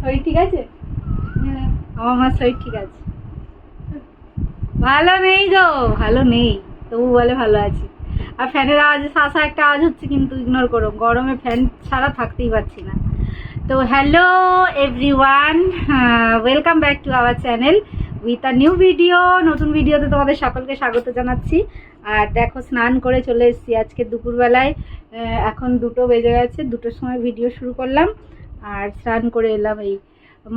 শরীর ঠিক আছে? আমার মার শরীর ঠিক আছে। ভালো নেই গো, ভালো নেই, তবু বলে ভালো আছি। আর ফ্যানের আওয়াজে শাসা একটা আওয়াজ হচ্ছে কিন্তু ইগনোর করো, গরমে ফ্যান ছাড়া থাকতেই পারছি না। তো hello everyone welcome back to our channel with a new video নতুন ভিডিওতে তোমাদের সকলকে স্বাগত জানাচ্ছি। আর দেখো, স্নান করে চলে এসেছি আজকে দুপুরবেলায়। এখন দুটো বেজে গেছে, দুটোর সময় ভিডিও শুরু করলাম। আর স্নান করে এলাম এই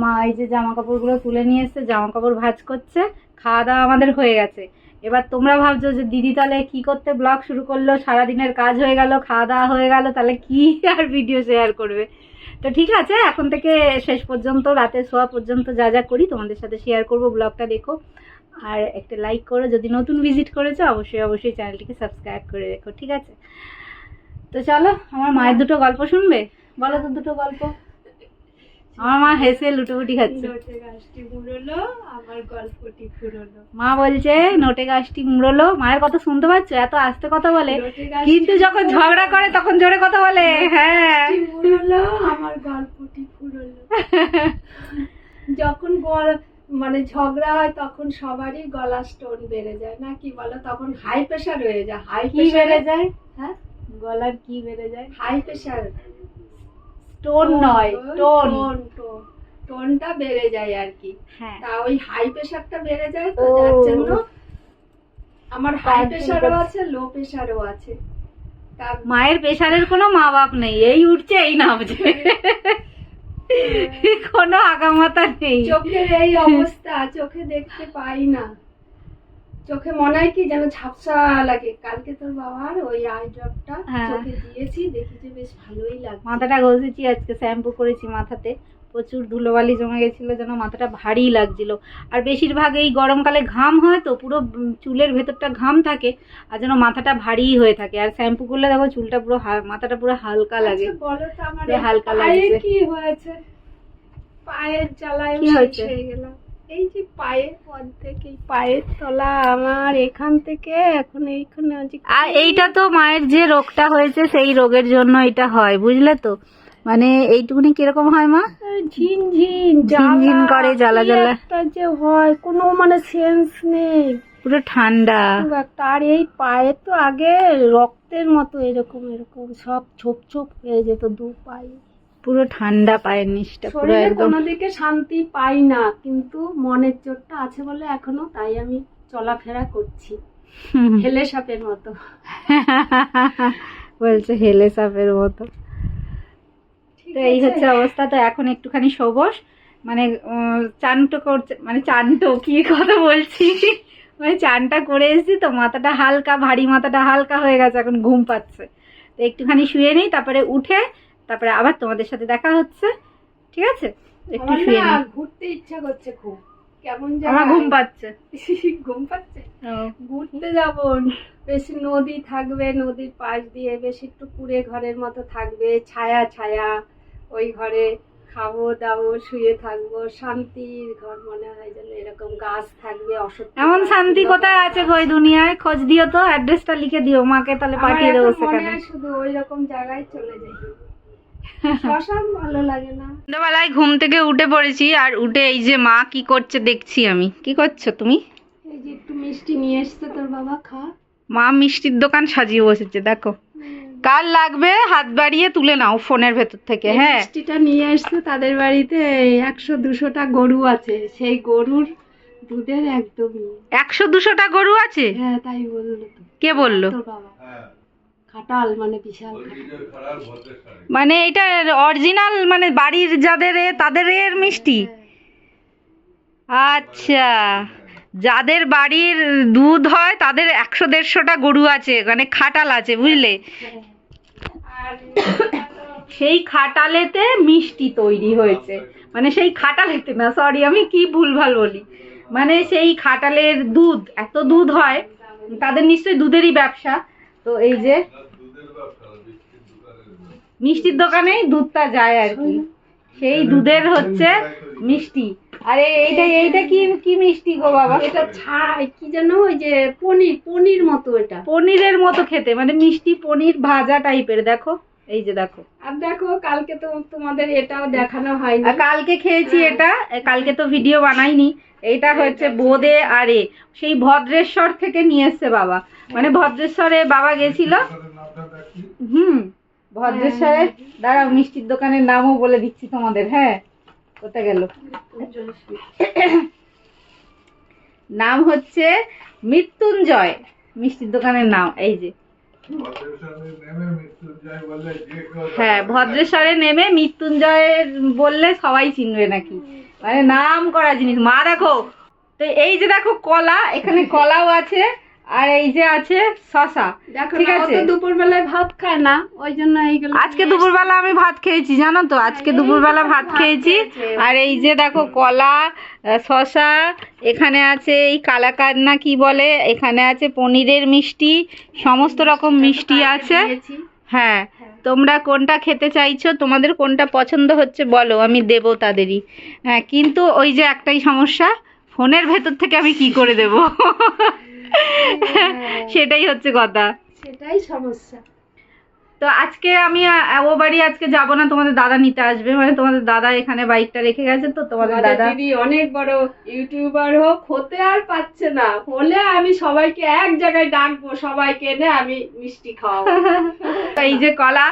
মা, এই যে জামা কাপড়গুলো তুলে নিয়ে এসছে জামা কাপড় ভাঁজ করছে খাওয়া দাওয়া আমাদের হয়ে গেছে। এবার তোমরা ভাবছ যে, দিদি তাহলে কি করতে ব্লগ শুরু করল? সারাদিনের কাজ হয়ে গেল খাওয়া দাওয়া হয়ে গেল, তাহলে কি আর ভিডিও শেয়ার করবে? তো ঠিক আছে, এখন থেকে শেষ পর্যন্ত রাতে শোয়া পর্যন্ত যা যা করি তোমাদের সাথে শেয়ার করব ব্লগটা দেখো। আর একটা লাইক করো, যদি নতুন ভিজিট করেছ, অবশ্যই অবশ্যই চ্যানেলটিকে সাবস্ক্রাইব করে রেখো, ঠিক আছে? তো চলো, আমার মায়ের দুটো গল্প শুনবে? বলো তো দুটো গল্প। আমার মা হেসে লুটোপুটি খাচ্ছে। আমার গল্পটি ফুরলো। মা বলছে নোটে গাছটি মুড়লো। মায়ের কথা শুনতে পাচ্ছ? এত আস্তে কথা বলে। কিন্তু যখন ঝগড়া করে তখন জোরে কথা বলে। হ্যাঁ। মুড়লো আমার গল্পটি ফুরলো। যখন গল- মানে ঝগড়া হয় তখন সবারই গলা স্টোন বেড়ে যায়। না কি বলো? তখন হাই প্রেশার হয়ে যায়। হাই কি বেড়ে যায়? হ্যাঁ? গলার কি বেড়ে যায়? হাই প্রেশার টোন নয় টোন টোন টোন টোনটা বেড়ে যায় আর কি। হ্যাঁ। তা ওই হাই প্রেশারটা বেড়ে যায় তো যার জন্য আমার হাই প্রেশারও আছে লো প্রেশারও আছে। তা মায়ের প্রেশারের কোনো মা বাপ নেই এই উঠছে এই নামছে। কোনো আগামাতা নেই। চোখের এই অবস্থা চোখে দেখতে পাই না। চোখে মনে হয় কি যেন ঝাপসা লাগে। কালকে তোর বাবার ওই আই ড্রপটা হ্যাঁ। চোখে দিয়েছি দেখি যে বেশ ভালোই লাগছে। মাথাটা ঘষেছি আজকে শ্যাম্পু করেছি মাথাতে। প্রচুর ধুলোবালি জমে গেছিল যেন মাথাটা ভারী লাগছিল। আর বেশিরভাগ এই গরমকালে ঘাম হয় তো পুরো চুলের ভেতরটা ঘাম থাকে আর যেন মাথাটা ভারী হয়ে থাকে। আর শ্যাম্পু করলে দেখো চুলটা পুরো মাথাটা পুরো হালকা লাগে। আচ্ছা, বলো তো আমার হালকা লাগে কি হয়েছে? পায়ের জ্বালায় কি হয়েছে? হয়ে গেলাম। এই যে পায়ের অর্ধেক থেকে পায়ের তলা আমার এখান থেকে এখন এইখানে আর এইটা তো মায়ের যে রোগটা হয়েছে সেই রোগের জন্য এটা হয় বুঝলে তো? মানে এইটুকুনি কীরকম হয় মা? ঝিনঝিন ঝিনঝিন করে, জ্বালা জ্বালা। একটা যে হয় কোনো মানে সেন্স নেই। পুরো ঠান্ডা। আর এই পায়ে তো আগে রক্তের মতো এরকম এরকম সব ছোপ ছোপ হয়ে যেত দু পায়ে। পুরো ঠান্ডা পায়ের নিচটা পুরো একদম কোনো দিকে শান্তি পাই না কিন্তু মনের চোটটা আছে বলে এখনও তাই আমি চলাফেরা করছি। হেলে সাপের মতো। বলছে হেলে সাপের মতো। তো এই হচ্ছে অবস্থা তো এখন একটুখানি সবস মানে চানটো করছে মানে চানটো কি কথা বলছি? মানে চানটা করে এসেছি তো মাথাটা হালকা ভারী মাথাটা হালকা হয়ে গেছে এখন ঘুম পাচ্ছে। তো একটুখানি শুয়ে নিই তারপরে উঠে তারপরে আবার তোমাদের সাথে দেখা হচ্ছে ঠিক আছে? একটু শুয়ে না ঘুরতে ইচ্ছা করছে খুব। কেমন আমার ঘুম পাচ্ছে। ঘুম পাচ্ছে? ঘুরতে যাব। বেশি নদী থাকবে নদীর পাশ দিয়ে বেশ একটু কুড়ে ঘরের মতো থাকবে। ছায়া ছায়া ওই ঘরে খাব দাবো শুয়ে থাকব। শান্তির ঘর মনে হয় যেন এরকম গাছ থাকবে অসত্য এমন শান্তি কোথায় আছে এই দুনিয়ায়? খোঁজ দিও তো অ্যাড্রেসটা লিখে দিও। মাকে তাহলে পাঠিয়ে দেবো সেখানে। শুধু ওই রকম জায়গায় চলে যাই। সন্ধ্যাবেলায় ঘুম থেকে উঠে পড়েছি আর উঠে এই যে মা কি করছে দেখছি আমি। কি করছ তুমি? এই যে একটু মিষ্টি নিয়ে এসছে তোর বাবা খা। মা মিষ্টির দোকান সাজিয়ে বসেছে দেখো। কার লাগবে হাত বাড়িয়ে তুলে নাও ফোনের ভেতর থেকে হ্যাঁ। মিষ্টিটা নিয়ে এসছে তাদের বাড়িতে একশো দুশোটা গরু আছে সেই গরুর দুধের একদমই। একশো দুশোটা গরু আছে? হ্যাঁ তাই বলল কে বলল? তোর বাবা। খাটাল মানে বিশাল মানে এটা অরিজিনাল মানে বাড়ির যাদের এ, তাদের এর মিষ্টি? আচ্ছা। যাদের বাড়ির দুধ হয় তাদের একশো দেড়শোটা গরু আছে মানে খাটাল আছে বুঝলে? সেই খাটালেতে মিষ্টি তৈরি হয়েছে। মানে সেই খাটালেতে না সরি আমি কি ভুলভাল বলি? মানে সেই খাটালের দুধ এত দুধ হয় তাদের নিশ্চয়ই দুধেরই ব্যবসা। তো এই যে মিষ্টির দোকানেই দুধটা যায় আর কি। সেই দুধের হচ্ছে মিষ্টি। আরে এইটা এইটা কি কি মিষ্টি গো বাবা? এটা ছাই কি যেন ওই যে পনির পনির মতো এটা। পনিরের মতো খেতে মানে মিষ্টি পনির ভাজা টাইপের দেখো। এই যে দেখো। আর দেখো কালকে তো তোমাদের এটাও দেখানো হয়নি। কালকে খেয়েছি এটা কালকে তো ভিডিও বানাইনি। এইটা হচ্ছে বোদে আরে সেই ভদ্রেশ্বর থেকে নিয়ে এসছে বাবা। মানে ভদ্রেশ্বরে বাবা গেছিল। হুম ভদ্রেশ্বরে। দাঁড়াও মিষ্টির দোকানের নামও বলে দিচ্ছি তোমাদের হ্যাঁ। কোথায় গেল? নাম হচ্ছে মৃত্যুঞ্জয়। মিষ্টির দোকানের নাম এই যে। হ্যাঁ ভদ্রেশ্বরে নেমে মৃত্যুঞ্জয়ের বললে সবাই চিনবে নাকি। মানে নাম করা জিনিস। মা দেখো, তো এই যে দেখো কলা, এখানে কলাও আছে। আর এই যে আছে শশা ঠিক আছে? দুপুরবেলায় ভাত খায় না ওই জন্য এইগুলো আজকে দুপুরবেলা আমি ভাত খেয়েছি জানো তো? আজকে দুপুরবেলা ভাত খেয়েছি। আর এই যে দেখো কলা শশা এখানে আছে এই কালাকাদ না কি বলে এখানে আছে পনিরের মিষ্টি সমস্ত রকম মিষ্টি আছে। হ্যাঁ। তোমরা কোনটা খেতে চাইছো তোমাদের কোনটা পছন্দ হচ্ছে বলো আমি দেবো তাদেরই। হ্যাঁ কিন্তু ওই যে একটাই সমস্যা ফোনের ভেতর থেকে আমি কি করে দেব? সেটাই হচ্ছে কথা সেটাই সমস্যা তো আজকে আমি আহ, ও বাড়ি আজকে যাব না তোমাদের দাদা নিতে আসবে মানে তোমাদের দাদা এখানে বাইকটা রেখে গেছে তো তোমাদের আমাদের দাদা দিদি অনেক বড় ইউটিউবার হোক হতে আর পাচ্ছে না হলে আমি সবাইকে এক জায়গায় ডাকবো সবাইকে এনে আমি মিষ্টি খাওয়াবো तो এই যে কলা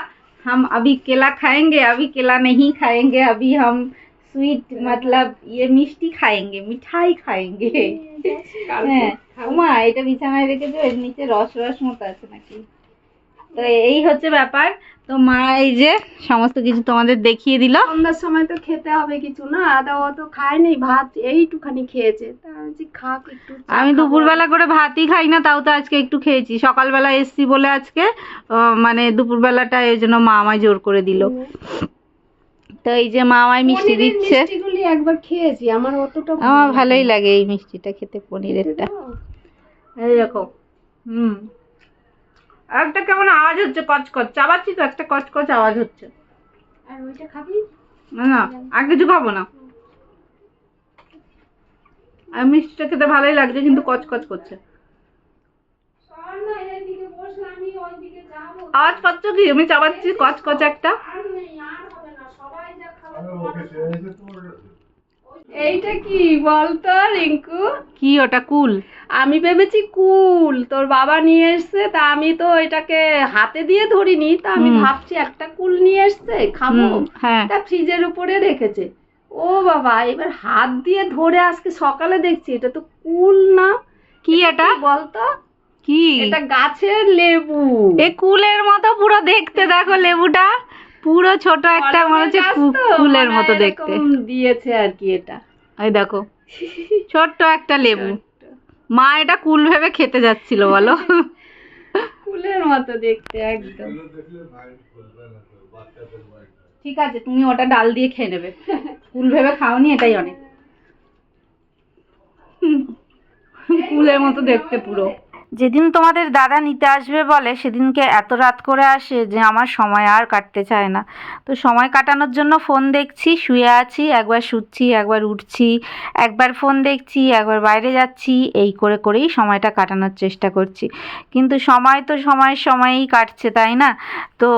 हम अभी केला खाएंगे अभी केला नहीं खाएंगे अभी हम সুইট মতলব ইয়ে মিষ্টি খায়েঙ্গে মিঠাই খায়েঙ্গে হ্যাঁ এটা বিছানায় রেখেছো এর নিচে রস রস মতো আছে নাকি? তো এই হচ্ছে ব্যাপার। তো মা এই যে সমস্ত কিছু তোমাদের দেখিয়ে দিল। সন্ধ্যার সময় তো খেতে হবে কিছু না আদা অত খায় খায়নি ভাত এইটুখানি খেয়েছে। আমি দুপুরবেলা করে ভাতই খাই না তাও তো আজকে একটু খেয়েছি। সকালবেলা এসছি বলে আজকে মানে দুপুরবেলাটা এই জন্য মা আমায় জোর করে দিল। তো এই যে মা আমায় মিষ্টি দিচ্ছে। মিষ্টিগুলি একবার খেয়েছি আমার অতটা আমার ভালোই লাগে এই মিষ্টিটা খেতে পনিরেরটা। এই দেখো হুম। আর একটা কেমন আওয়াজ হচ্ছে কচকচ। চাবাচ্ছি তো একটা কচকচ আওয়াজ হচ্ছে। আর ওইটা খাবি? না না আর কিছু খাব না। আর মিষ্টিটা খেতে ভালোই লাগছে কিন্তু কচকচ করছে চল না এদিকে বস না, আমি ওইদিকে যাব আওয়াজ পাচ্ছ কি? আমি চাবাচ্ছি কচকচ একটা। এইটা কি বলতো রিঙ্কু। কি ওটা কুল? আমি ভেবেছি কুল। তোর বাবা নিয়ে এসছে তা আমি তো এটাকে হাতে দিয়ে ধরিনি তা আমি ভাবছি একটা কুল নিয়ে এসছে খাব। হ্যাঁ। তা ফ্রিজের উপরে রেখেছে। ও বাবা এবার হাত দিয়ে ধরে আজকে সকালে দেখছি এটা তো কুল না। কি এটা বলতো কি? এটা গাছের লেবু। এ কুলের মতো পুরো দেখতে দেখো লেবুটা। পুরো ছোট একটা মনে হচ্ছে কুলের মানে মতো দেখতে। দিয়েছে আর কি এটা। এই দেখো ছোট্ট একটা লেবু। মা এটা কুল ভেবে খেতে যাচ্ছিল বলো। কুলের মতো দেখতে একদম। ঠিক আছে তুমি ওটা ডাল দিয়ে খেয়ে নেবে। কুল ভেবে খাওনি এটাই অনেক। কুলের মতো দেখতে পুরো। যেদিন তোমাদের দাদা নিতে আসবে বলে, সেদিনকে এত রাত করে আসে যে আমার সময় আর কাটতে চায় না। তো সময় কাটানোর জন্য ফোন দেখছি, শুয়ে আছি, একবার শুচ্ছি, একবার উঠছি, একবার ফোন দেখছি, একবার বাইরে যাচ্ছি, এই করে করেই সময়টা কাটানোর চেষ্টা করছি। কিন্তু সময় তো সময়ের সময়েই কাটছে, তাই না? তো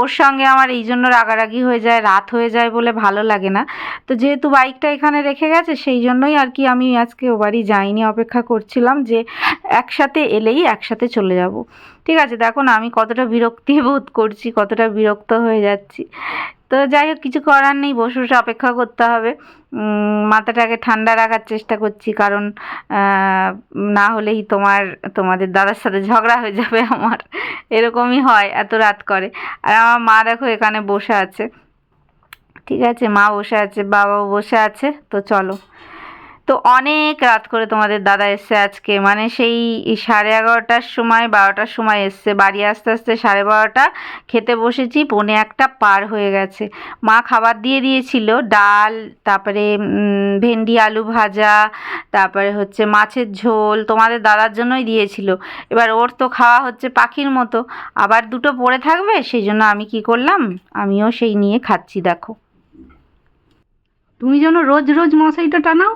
ওর সঙ্গে আমার এই জন্য রাগারাগি হয়ে যায়, রাত হয়ে যায় বলে ভালো লাগে না। তো যেহেতু বাইকটা এখানে রেখে গেছে, সেই জন্যই আর কি আমি আজকে ও বাড়ি যাইনি, অপেক্ষা করছিলাম যে একসাথে এলেই একসাথে চলে যাব। ঠিক আছে, দেখো না, আমি কতটা বিরক্তি বোধ করছি, কতটা বিরক্ত হয়ে যাচ্ছি। তো যাই হোক, কিছু করার নেই বসে বসে অপেক্ষা করতে হবে। মাথাটাকে ঠান্ডা রাখার চেষ্টা করছি, কারণ না হলেই তোমার, তোমাদের দাদার সাথে ঝগড়া হয়ে যাবে আমার। এরকমই হয়, এত রাত করে। আর আমার মা দেখো এখানে বসে আছে। ঠিক আছে, মা বসে আছে, বাবাও বসে আছে, তো চলো। তো অনেক রাত করে তোমাদের দাদা এসছে আজকে। মানে সেই সাড়ে এগারোটার সময়, বারোটার সময় এসছে। বাড়ি আসতে আসতে সাড়ে বারোটা, খেতে বসেছি, পৌনে একটা পার হয়ে গেছে। মা খাবার দিয়ে দিয়েছিল, ডাল, তারপরে ভেন্ডি, আলু ভাজা, তারপরে হচ্ছে মাছের ঝোল, তোমাদের দাদার জন্যই দিয়েছিল। এবার ওর তো খাওয়া হচ্ছে পাখির মতো। আবার দুটো পড়ে থাকবে, সেই জন্য আমি কি করলাম? আমিও সেই নিয়ে খাচ্ছি, দেখো। তুমি যেন রোজ রোজ মশারিটা টানাও।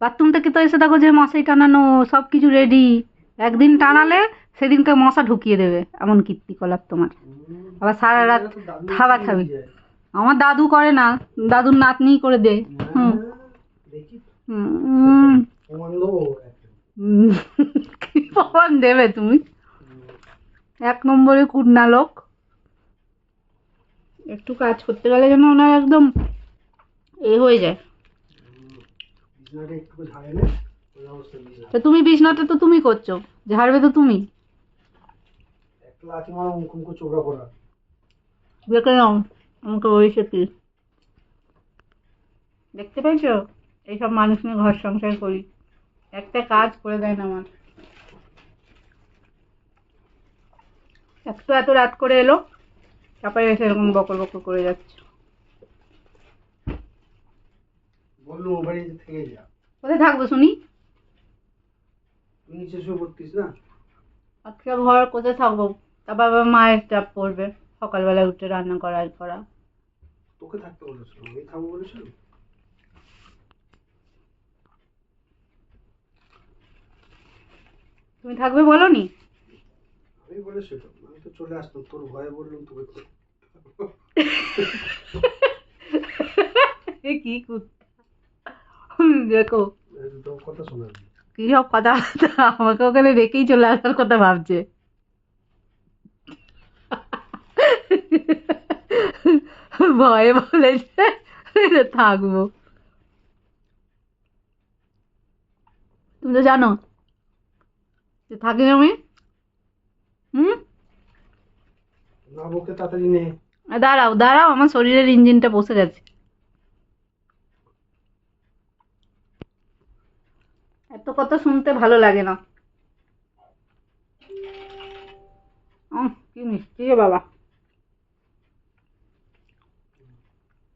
বাথরুম থেকে তো এসে দেখো যে মশাই টানানো সব কিছু রেডি একদিন টানালে সেদিনকে মশা ঢুকিয়ে দেবে এমন কীর্তিকলাপ তোমার। আবার সারা রাত থাবা থাবি আমার দাদু করে না দাদুর নাতনি করে দে হুম। প্রমাণ দেবো তুমি? এক নম্বরে কুটনা লোক। একটু কাজ করতে গেলে যেন ওনার একদম এ হয়ে যায়। বিছানাটা একটু ওই অবস্থা বিছানা তুমি বিছনাটা তো তুমি করছ ঝাড়বে তো তুমি। একটা মারো করা দেখে নাও আমাকে বলেছে কি? দেখতে পেয়েছ? এইসব মানুষ নিয়ে ঘর সংসার করি। একটা কাজ করে দেয় না আমার। একটু এত রাত করে এলো তারপরে এসে এরকম বকর বকর করে যাচ্ছে। বলল ও বাড়ি থেকে যা। কোথায় থাকব শুনি? নিচে শুয়ে পড়তিস না? আজকে ঘর কোথায় থাকব? তারপর আবার মায়ের চাপ পড়বে। সকালবেলা উঠে রান্না করা করা। তোকে থাকতে বলেছিল আমি থাকব বলেছিল তুমি থাকবে বলো নি আমি বলেছিল আমি তো চলে আসতাম তোর ভয়ে বললাম তোকে। কি কুত্তা? দেখো। কথা শোনাবি কি সব কথা আমাকে ওখানে রেখেই চলে আসার কথা ভাবছে। ভয়ে বলেছে থাকব। তুমি তো জানো যে থাকি না আমি হুম দাঁড়াও দাঁড়াও আমার শরীরের ইঞ্জিনটা বসে গেছে এত কথা শুনতে ভালো লাগে না। কি মিষ্টি রে বাবা।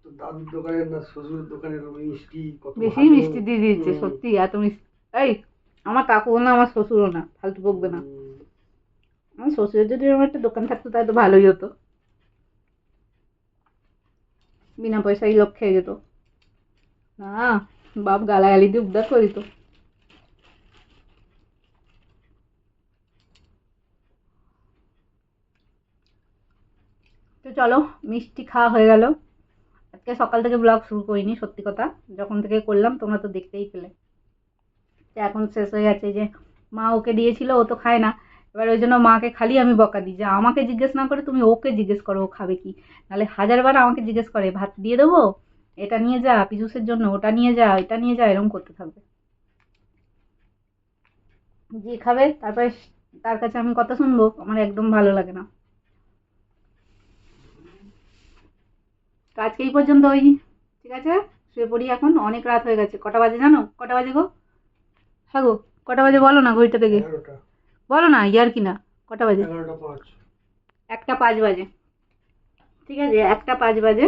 দাদুর দোকানের না শ্বশুরের দোকানের মিষ্টি বেশি মিষ্টি দিয়ে দিয়েছে সত্যি এত মিষ্টি। এই আমার কাকুও না আমার শ্বশুরও না ফালতু বকবে না। আমার শ্বশুরের যদি এরকম একটা দোকান থাকতো তাহলে তো ভালোই হতো। বিনা পয়সায় লোক খেয়ে যেত। না বাপ গালাগালি দিয়ে উদ্ধার করি তো চলো, মিষ্টি খাওয়া হয়ে গেল। আজকে সকাল থেকে ব্লগ শুরু করিনি, সত্যি কথা। যখন থেকে করলাম, তোমরা তো দেখতেই পেলে। তো এখন শেষ হয়ে গেছে যে, মা ওকে দিয়েছিল, ও তো খায় না। এবার ওই জন্য মাকে খালি আমি বকা দিই যে, আমাকে জিজ্ঞেস না করে তুমি ওকে জিজ্ঞেস করো, ও খাবে কি? নাহলে হাজারবার আমাকে জিজ্ঞেস করে, ভাত দিয়ে দেবো? এটা নিয়ে যা, পিজুসের জন্য, ওটা নিয়ে যা, এটা নিয়ে যা এরকম করতে থাকবে। যে খাবে, তারপরে তার কাছে আমি কথা শুনব, আমার একদম ভালো লাগে না। তো আজকে এই পর্যন্ত ওই ঠিক আছে? শুয়ে পড়ি এখন অনেক রাত হয়ে গেছে। কটা বাজে জানো? কটা বাজে গো? হ্যাঁ গো কটা বাজে বলো না ঘড়িটা থেকে? বলো না ইয়ার কি না কটা বাজে? একটা পাঁচ বাজে। ঠিক আছে একটা পাঁচ বাজে।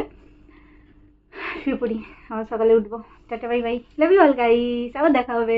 শুয়ে পড়ি আবার সকালে উঠবো। Tata bye bye. Love you all guys আবার দেখা হবে।